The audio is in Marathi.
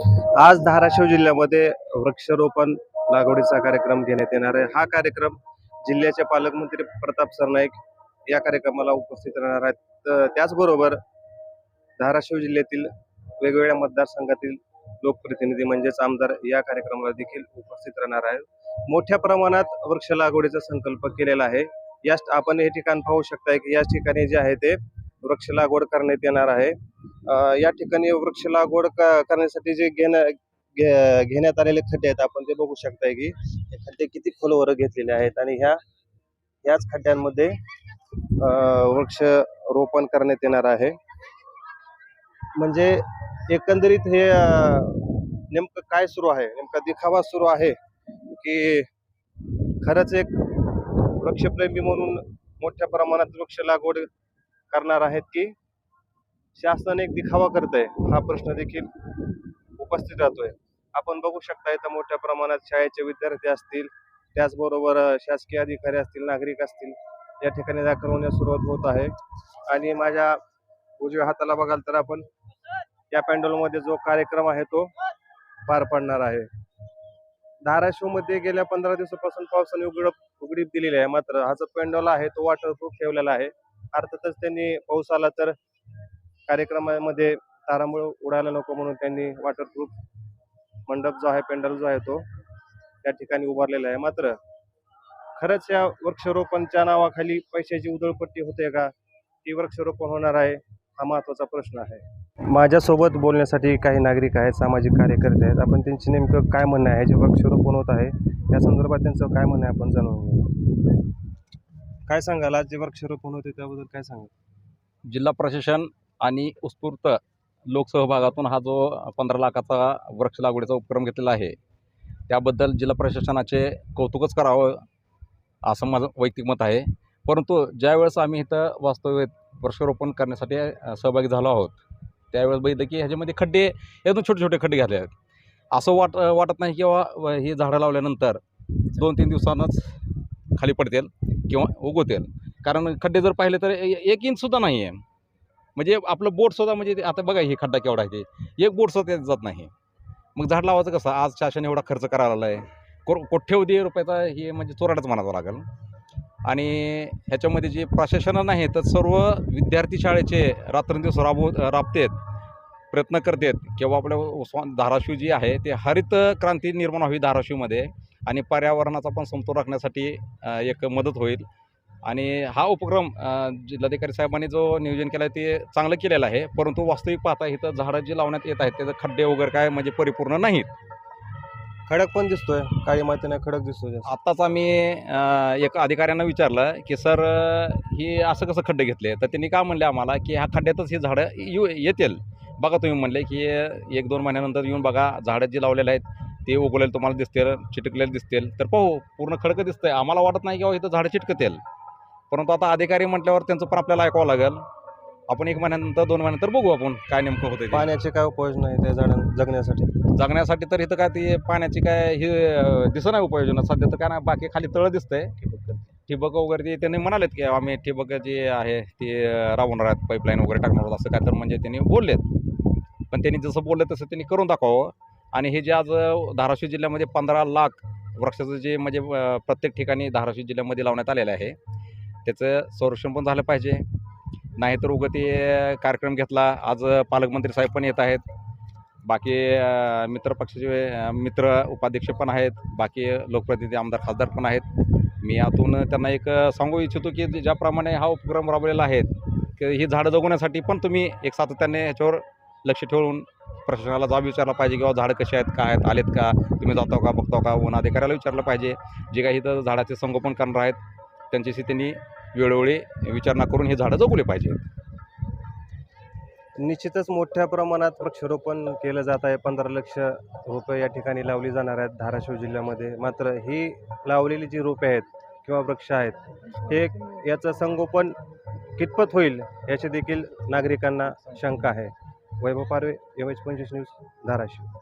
आज धाराशिव जिल्ह्यामध्ये वृक्षारोपण लागवडीचा कार्यक्रम घेण्यात येणार आहे. हा कार्यक्रम जिल्ह्याचे पालकमंत्री प्रताप सरनाईक या कार्यक्रमाला उपस्थित राहणार आहेत. त्याचबरोबर धाराशिव जिल्ह्यातील वेगवेगळ्या मतदारसंघातील लोकप्रतिनिधी म्हणजेच आमदार या कार्यक्रमाला देखील उपस्थित राहणार आहेत. मोठ्या प्रमाणात वृक्ष लागवडीचा संकल्प केलेला आहे. या आपण हे ठिकाण पाहू शकताय की या ठिकाणी जे आहे ते वृक्ष लागवड करण्यात येणार आहे. या ठिकाणी वृक्ष लागवड करण्यासाठी जे घेण्या घे- घेण्यात आलेले खड्डे आहेत आपण ते बघू शकताय की हे खड्डे किती खोलवर घेतलेले आहेत आणि ह्या याच खड्ड्यांमध्ये अ, वृक्ष रोपण करण्यात येणार आहे. म्हणजे एकंदरीत हे नेमकं काय सुरू आहे? नेमका दिखावा सुरू आहे की खरंच एक वृक्षप्रेमी म्हणून मोठ्या प्रमाणात वृक्ष लागवड करणार आहेत की शासन एक दिखावा करत आहे हा प्रश्न देखील उपस्थित राहतोय. आपण बघू शकता इथं मोठ्या प्रमाणात शाळेचे विद्यार्थी असतील त्याचबरोबर शासकीय अधिकारी असतील नागरिक असतील या ठिकाणी दाखल होण्यास सुरुवात होत आहे. आणि माझ्या उजव्या हाताला बघाल तर आपण या पॅन्डलमध्ये जो कार्यक्रम आहे तो पार पडणार आहे. धाराशिवमध्ये गेल्या पंधरा दिवसापासून पावसाने उघड उघडीप दिलेली आहे. मात्र हा जो पेंडॉल आहे तो वॉटरप्रूफ ठेवलेला आहे. अर्थातच त्यांनी पाऊस आला तर कार्यक्रमामध्ये तारांबळ उडायला नको म्हणून त्यांनी वॉटरप्रूफ मंडप जो आहे पेंडल जो आहे तो त्या ठिकाणी उभारलेला आहे. मात्र खरंच या वृक्षारोपणच्या नावाखाली पैशाची उधळपट्टी होते का? ती वृक्षारोपण होणार आहे हा महत्त्वाचा प्रश्न आहे. माझ्यासोबत बोलण्यासाठी काही नागरिक आहेत सामाजिक कार्यकर्ते आहेत. आपण त्यांची नेमकं काय म्हणणं आहे? जे वृक्षारोपण होत आहे या संदर्भात त्यांचं काय म्हणणं आहे? आपण जाणून घेऊ काय सांगाल? आज जे वृक्षारोपण होते त्याबद्दल काय सांगाल? जिल्हा प्रशासन आणि उत्स्फूर्त लोकसहभागातून हा जो पंधरा लाखाचा वृक्ष लागवडीचा उपक्रम घेतलेला आहे त्याबद्दल जिल्हा प्रशासनाचे कौतुकच करावं असं माझं वैयक्तिक मत आहे. परंतु ज्यावेळेस आम्ही इथं वास्तव्यात वृक्षारोपण करण्यासाठी अ, सहभागी झालो आहोत त्यावेळेस बघितलं की ह्याच्यामध्ये खड्डे एकदम छोटे छोटे खड्डे घातले आहेत. असं वाट वाटत नाही किंवा व- ही झाडं लावल्यानंतर दोन तीन दिवसांनाच खाली पडतील किंवा उगवतील. कारण खड्डे जर पाहिले तर ए- एक इंचसुद्धा नाही आहे म्हणजे आपलं बोटसुद्धा म्हणजे ते- आता बघा हे खड्डा केवढा आहे ते. एक बोटसुद्धा त्यात जात नाही. मग झाड लावायचं कसं? आज शासन एवढा खर्च करायला आहे को कोठ्यवधी रुपयाचा हे म्हणजे चोराटच म्हणावं लागेल. आणि ह्याच्यामध्ये जे प्रशासनं नाही तर सर्व विद्यार्थी शाळेचे रात्रंदिवस राबव राबतेत प्रयत्न करतेत. किंवा आपल्या उस्मान धाराशिव जी आहे ते हरित क्रांती निर्माण व्हावी धाराशिवमध्ये. आणि पर्यावरणाचा पण समतोल राखण्यासाठी एक मदत होईल. आणि हा उपक्रम जिल्हाधिकारी साहेबांनी जो नियोजन केलं आहे ते चांगलं केलेलं आहे. परंतु वास्तविक पाहता इथं झाडं जी लावण्यात येत आहेत त्याचे खड्डे वगैरे काय म्हणजे परिपूर्ण नाहीत. खडक पण दिसतोय. काळी मातीने खडक दिसतोय जास्त. आत्ताच आम्ही अ, एक अधिकाऱ्यांना विचारलं की सर ही असं कसं खड्डे घेतले? तर त्यांनी काय म्हणले आम्हाला की ह्या खड्ड्यातच ही झाडं येऊ येतील. बघा तुम्ही म्हणले की एक दोन महिन्यानंतर येऊन बघा झाडं जी लावलेले आहेत ते उगवलेले तुम्हाला दिसतील चिटकलेले दिसतील. तर पाहू पूर्ण खडकं दिसतंय. आम्हाला वाटत नाही की बाबा इथं झाडं चिटकतील. परंतु आता अधिकारी म्हटल्यावर त्यांचं पण आपल्याला ऐकावं लागेल. आपण एक महिन्यानंतर दोन महिन्यानंतर बघू आपण काय नेमकं होतं. पाण्याचे काय उपाययोजना आहे त्या झाडां जगण्यासाठी? जगण्यासाठी तर इथं काय ते पाण्याची काय हे दिसत नाही उपाययोजना. सध्या तर काय नाही बाकी खाली तळं दिसतंय. ठिबक वगैरे ते त्यांनी म्हणालेत की आम्ही ठिबक जे आहे ते राबवणार आहेत पाईपलाईन वगैरे टाकणार असं काय तर म्हणजे त्यांनी बोललेत. पण त्यांनी जसं बोललं तसं त्यांनी करून दाखवावं. आणि हे जे आज धाराशिव जिल्ह्यामध्ये पंधरा लाख वृक्षाचं जे म्हणजे प्रत्येक ठिकाणी धाराशिव जिल्ह्यामध्ये लावण्यात आलेलं आहे. त्याचं संरक्षण पण झालं पाहिजे. नाहीतर उगं ते कार्यक्रम घेतला. आज पालकमंत्री साहेब पण येत आहेत. बाकी मित्र पक्षाचे मित्र उपाध्यक्ष पण आहेत. बाकी लोकप्रतिनिधी आमदार खासदार पण आहेत. मी यातून त्यांना एक सांगू इच्छितो की ज्याप्रमाणे हा उपक्रम राबवलेला आहे की ही झाडं जगवण्यासाठी पण तुम्ही एक सातत्याने ह्याच्यावर लक्ष ठेवून प्रशासनाला जाब विचारला पाहिजे किंवा झाडं कसे आहेत काय आहेत आलेत का तुम्ही जातो का बघतो का वन अधिकाऱ्याला विचारलं पाहिजे. जे काही इथं झाडाचे संगोपन करणार आहेत त्यांच्याशी त्यांनी वेळोवेळी विचारणा करून हे झाडं जगवले पाहिजे निश्चितच मोठ्या प्रमाणात वृक्षारोपण केलं जात आहे. पंधरा लक्ष रुपये या ठिकाणी लावली जाणार आहेत धाराशिव जिल्ह्यामध्ये. मात्र ही लावलेली जी रोपे आहेत किंवा वृक्ष आहेत हे याचं संगोपन कितपत होईल याची देखील नागरिकांना शंका आहे. वैभव पारवे एम एच पंचवीस न्यूज धाराशिव